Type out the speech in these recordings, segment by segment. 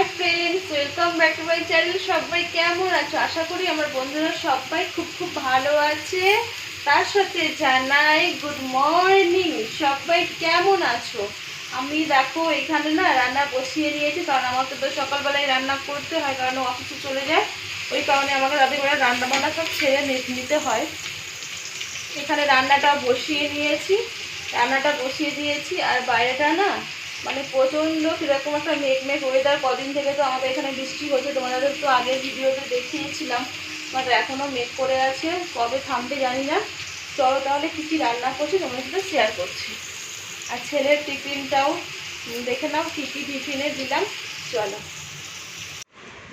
Hi friends, welcome back to my channel. সবাই কেমন আছো? আশা করি আমার বন্ধুরা সবাই খুব খুব ভালো আছে। তার সাথে জানাই গুড মর্নিং সবাই কেমন আছো? আমি দেখো, এখানে না রান্না বসিয়ে নিয়েছি কারণ আমাকে তো সকালবেলায় রান্না করতে হয়, কারণ অফিসে চলে যায়। ওই কারণে আমাকে রাতের বেলা রান্না বান্না সব ছেড়ে নিতে হয়। এখানে রান্নাটা বসিয়ে নিয়েছি। রান্নাটা বসিয়ে দিয়েছি, আর বাইরেটা না মানে প্রচণ্ড কীরকম একটা মেঘমেঘ মেঘ ওয়েদার কদিন থেকে তো আমাদের এখানে বৃষ্টি হচ্ছে, তোমাদের তো আগের ভিডিওতে দেখিয়েছিলাম বাট এখনও মেঘ করে আছে, কবে থামবে জানি না। চলো তাহলে কী কী রান্না করছি তোমাদের সাথে শেয়ার করছি। আর ছেলের টিফিনটাও দেখে নাও, কী কী টিফিনে দিলাম, চলো।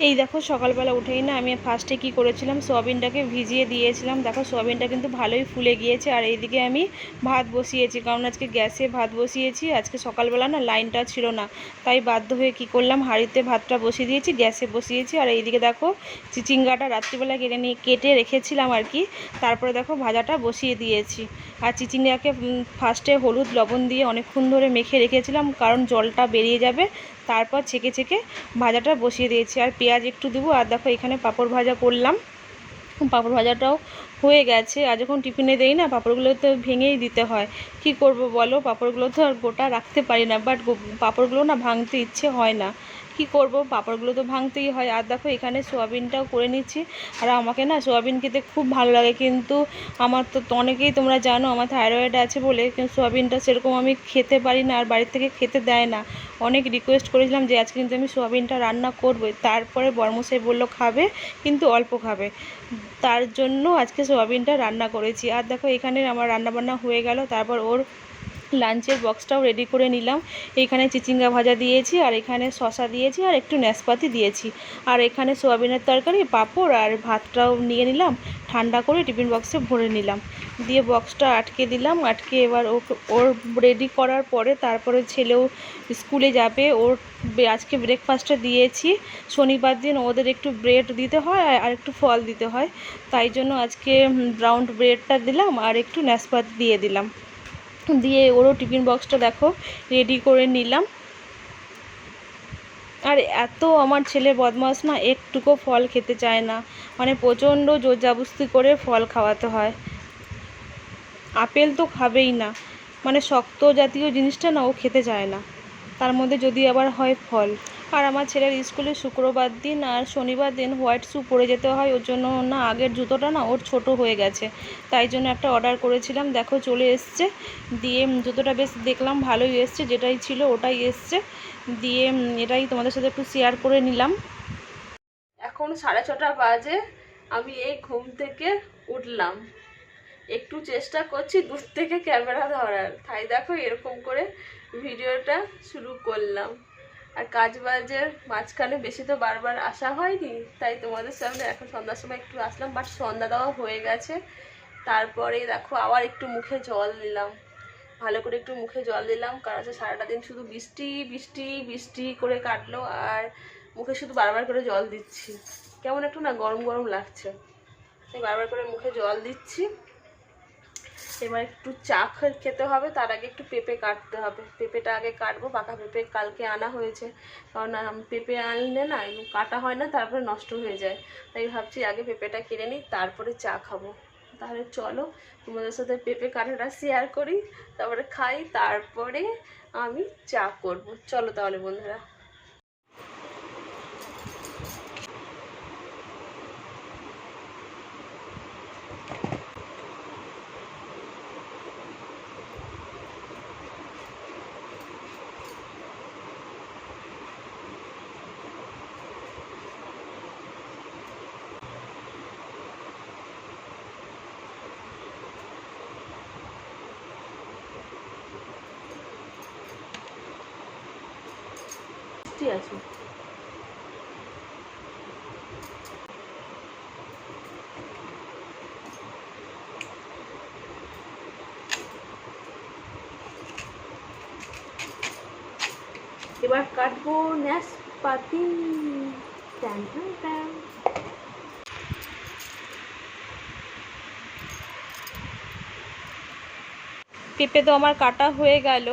এই দেখো সকালবেলা উঠেই না আমি ফার্স্টে কি করেছিলাম, সোয়াবিনটাকে ভিজিয়ে দিয়েছিলাম। দেখো সোয়াবিনটা কিন্তু ভালোই ফুলে গিয়েছে আর এইদিকে আমি ভাত বসিয়েছি, কারণ আজকে গ্যাসে ভাত বসিয়েছি, আজকে সকালবেলা না লাইনটা ছিল না। তাই বাধ্য হয়ে কি করলাম, হাঁড়িতে ভাতটা বসিয়ে দিয়েছি, গ্যাসে বসিয়েছি আর এইদিকে দেখো চিচিঙ্গাটা রাত্রিবেলা কেটে নিয়ে, কেটে রেখেছিলাম আর কি। তারপরে দেখো ভাজাটা বসিয়ে দিয়েছি। আর চিচিঙ্গাকে ফার্স্টে হলুদ লবণ দিয়ে অনেকক্ষণ ধরে মেখে রেখেছিলাম, কারণ জলটা বেরিয়ে যাবে। তারপর ছেঁকে ছেঁকে ভাজাটা বসিয়ে দিয়েছি। আর পেঁয়াজ একটু দেবো। আর দেখো, এখানে পাঁপড় ভাজা করলাম। পাঁপড় ভাজাটাও হয়ে গেছে। আর যখন টিফিনে দেই না, পাঁপড়গুলো তো ভেঙেই দিতে হয়। কি করব বলো? পাঁপড়গুলো তো আর গোটা রাখতে পারি না। বাট পাঁপড়গুলো না ভাঙতে ইচ্ছে হয় না। কি করব? পাঁপড়গুলো তো ভাঙতেই হয়। আর দেখো, এখানে সোয়াবিনটাও করে নিচ্ছি। আর আমাকে না সোয়াবিন খেতে খুব ভালো লাগে। কিন্তু আমার তো অনেকেই তোমরা জানো, আমার থাইরয়েড আছে বলে কিন্তু সোয়াবিনটা সেরকম আমি খেতে পারি না, আর বাড়ির থেকে খেতে দেয় না। অনেক রিকোয়েস্ট করেছিলাম যে, আজকে কিন্তু আমি সোয়াবিনটা রান্না করবই তারপরে বর্মশাই বলল, খাবে, কিন্তু অল্প খাবে। তার জন্য আজকে সোয়াবিনটা রান্না করেছি। আর দেখো, এখানে আমার রান্না বান্না হয়ে গেল। তারপর ওর লাঞ্চের বক্সটাও রেডি করে নিলাম। এখানে চিচিঙ্গা ভাজা দিয়েছি, আর এখানে শশা দিয়েছি, আর একটু নাশপাতি দিয়েছি। আর এখানে সোয়াবিনের তরকারি, পাঁপড়, আর ভাতটাও নিয়ে নিলাম। ঠান্ডা করে টিফিন বক্সে ভরে নিলাম। দিয়ে বক্সটা আটকে দিলাম। আটকে এবার ওর রেডি করার পরে তারপরে ছেলেও স্কুলে যাবে। ওর আজকে ব্রেকফাস্টটা দিয়েছি। শনিবার দিন ওদের একটু ব্রেড দিতে হয়, আর- একটু ফল দিতে হয়। তাই জন্য আজকে ব্রাউন ব্রেডটা দিলাম, আর একটু নাশপাতি দিয়ে দিলাম। দিয়ে ওরও টিফিন বক্সটা দেখো রেডি করে নিলাম। আর এত আমার ছেলে বদমাস না, একটুকু ফল খেতে চায় না। মানে প্রচণ্ড জোর জাবস্তি করে ফল খাওয়াতে হয়। আপেল তো খাবেই না। মানে শক্ত জাতীয় জিনিসটা না ও খেতে চায় না। তার মধ্যে যদি আবার হয় ফল। আর আমার ছেলের স্কুলে শুক্রবার দিন আর শনিবার দিন হোয়াইট শ্যু পরে যেতে হয়। ওর জন্য না, আগের জুতোটা না ওর ছোট হয়ে গেছে। তাই জন্য একটা অর্ডার করেছিলাম। দেখো চলে এসছে। দিয়ে জুতোটা বেশ দেখলাম ভালোই এসছে। যেটাই ছিল ওটাই এসছে। দিয়ে এটাই তোমাদের সাথে একটু শেয়ার করে নিলাম। এখন সাড়ে ছটা বাজে। আমি এই ঘুম থেকে উঠলাম। একটু চেষ্টা করছি দূর থেকে ক্যামেরা ধরার। তাই দেখো এরকম করে ভিডিওটা শুরু করলাম। আর কাজ বাজের মাঝখানে বেশি তো বারবার আসা হয়নি, তাই তোমাদের সামনে এখন সন্ধ্যার সময় একটু আসলাম বাট সন্ধ্যা দেওয়া হয়ে গেছে। তারপরে দেখো আবার একটু মুখে জল দিলাম। ভালো করে একটু মুখে জল দিলাম, কারণ হচ্ছে সারাটা দিন শুধু বৃষ্টি বৃষ্টি বৃষ্টি করে কাটলো, আর মুখে শুধু বারবার করে জল দিচ্ছি। কেমন একটু না গরম গরম লাগছে। তাই বারবার করে মুখে জল দিচ্ছি। এবার একটু চা খেতে হবে, তার আগে একটু পেঁপে কাটতে হবে। পেঁপেটা আগে কাটবো, পাকা পেঁপে কালকে আনা হয়েছে। কারণ পেঁপে আনলে না কাটা হয় না, তারপরে নষ্ট হয়ে যায়। তাই ভাবছি আগে পেঁপেটা কিনে নিই, তারপরে চা খাব। তাহলে চলো, তোমাদের সাথে পেঁপে কাটাটা শেয়ার করি, তারপরে খাই, তারপরে আমি চা করব। চলো তাহলে বন্ধুরা। আছে। এবার কাটবো নাশপাতি ট্যান ট্যান। পেঁপে তো আমার কাটা হয়ে গেল।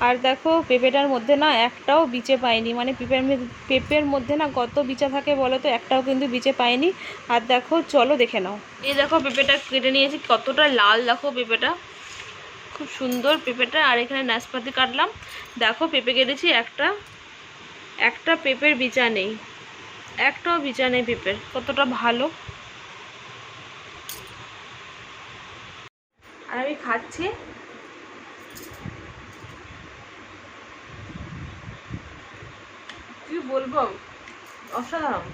আর দেখো, পেঁপেটার মধ্যে না একটাও বিচে পাইনি। মানে পেঁপের পেঁপের মধ্যে না কত বিচা থাকে বলো তো, একটাও কিন্তু বিচে পাইনি। আর দেখো, চলো দেখে নাও। এই দেখো, পেঁপেটা কেটে নিয়েছি। কতটা লাল দেখো পেঁপেটা। খুব সুন্দর পেঁপেটা। আর এখানে নাশপাতি কাটলাম। দেখো, পেঁপে কেটেছি একটা। একটা পেঁপের বিচা নেই। একটাও বিচা নেই পেঁপের। কতটা ভালো। আর আমি খাচ্ছি। কি বলব? অসাধারণ।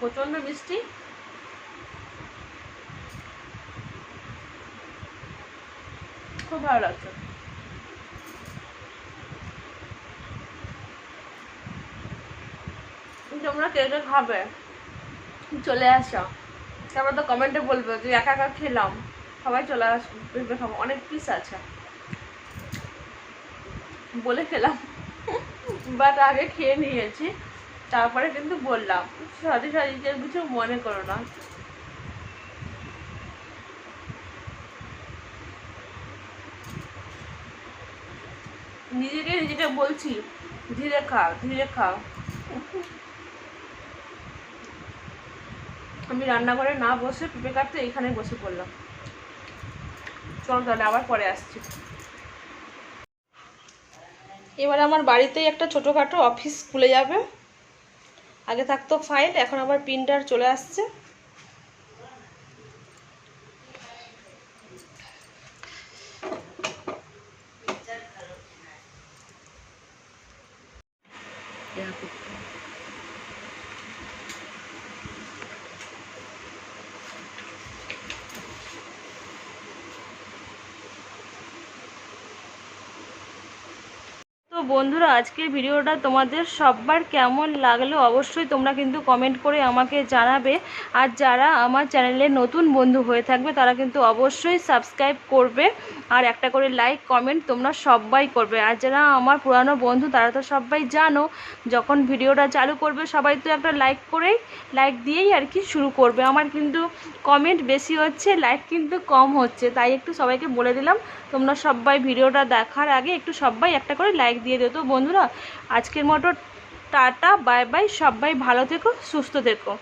প্রচণ্ড মিষ্টি। খুব ভালো লাগছে। তোমরা কে কে খাবে? চলে আসো। তারপর তো কমেন্টে বলবে যে, একা একা খেলাম। সবাই চলে আসো পেঁপে খাব অনেক পিস আছে। বলে খেলাম। বাট আগে খেয়ে নিয়েছি, তারপরে কিন্তু বললাম সাজি সাজি কেউ কিছু মনে করো না। নিজেকে নিজেকে বলছি, ধীরে খাও ধীরে খাও। আমি রান্নাঘরে না বসে পেঁপে কাটতে এখানে বসে পড়লাম। চল তাহলে আবার পরে আসছি। এবার আমার বাড়িতেই একটা ছোটোখাটো অফিস খুলে যাবে। আগে থাকতো ফাইল এখন আবার প্রিন্টার চলে আসছে। তো বন্ধুরা, আজকের ভিডিওটা তোমাদের সবার কেমন লাগল অবশ্যই তোমরা কিন্তু কমেন্ট করে আমাকে জানাবে। আর যারা আমার চ্যানেলে নতুন বন্ধু হয়ে থাকবে, তারা কিন্তু অবশ্যই সাবস্ক্রাইব করবে আর একটা করে লাইক কমেন্ট তোমরা সবাই করবে। আর যারা আমার পুরানো বন্ধু, তারা তো সবাই জানো, যখন ভিডিওটা চালু করবে, সবাই তো একটা লাইক করেই লাইক দিয়েই আর কি শুরু করবে। আমার কিন্তু কমেন্ট বেশি হচ্ছে লাইক কিন্তু কম হচ্ছে। তাই একটু সবাইকে বলে দিলাম, তোমরা সবাই ভিডিওটা দেখার আগে একটু সবাই একটা করে লাইক দিয়ে দিও তো বন্ধুরা আজকের মতো টাটা বাই বাই সবাই ভালো থেকো সুস্থ থেকো।